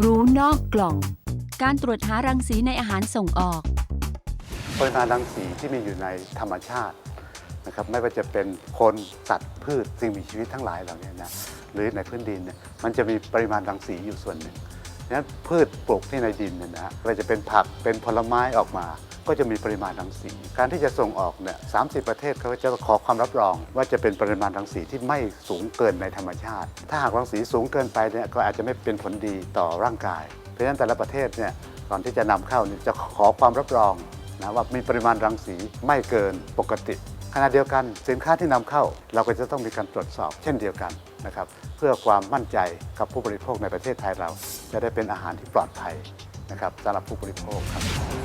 รู้นอกกล่อง การตรวจหารังสีในอาหารส่งออก ปริมาณรังสีที่มีอยู่ในธรรมชาตินะครับไม่ว่าจะเป็นคนสัตว์พืชสิ่งมีชีวิตทั้งหลายเหล่านี้นะหรือในพื้นดินเนี่ยมันจะมีปริมาณรังสีอยู่ส่วนหนึ่งดังนั้นพืชปลูกที่ในดินเนี่ยนะฮะไม่ว่าจะเป็นผักเป็นผลไม้ออกมา ก็จะมีปริมาณรังสี การที่จะส่งออกเนี่ยสาประเทศเขาจะขอความรับรอง ว่าจะเป็นปริมาณรังสีที่ไม่สูงเกินในธรรมชาติ ถ้าหากรังสีสูงเกินไปเนี่ยก็อาจจะไม่เป็นผลดีต่อร่างกาย เพราะฉะนั้นแต่ละประเทศเนี่ยก่อนที่จะนำเข้าเนี่ยจะขอความรับรองนะว่ามีปริมาณรังสีไม่เกินปกติ ขณะเดียวกันสินค้าที่นำเข้า เราก็จะต้องมีการตรวจสอบเช่นเดียวกันนะครับเพื่อความมั่นใจกับผู้บริโภคในประเทศไทยเรา จะได้เป็นอาหารที่ปลอดภัยนะครับสำหรับผู้บริโภคครับ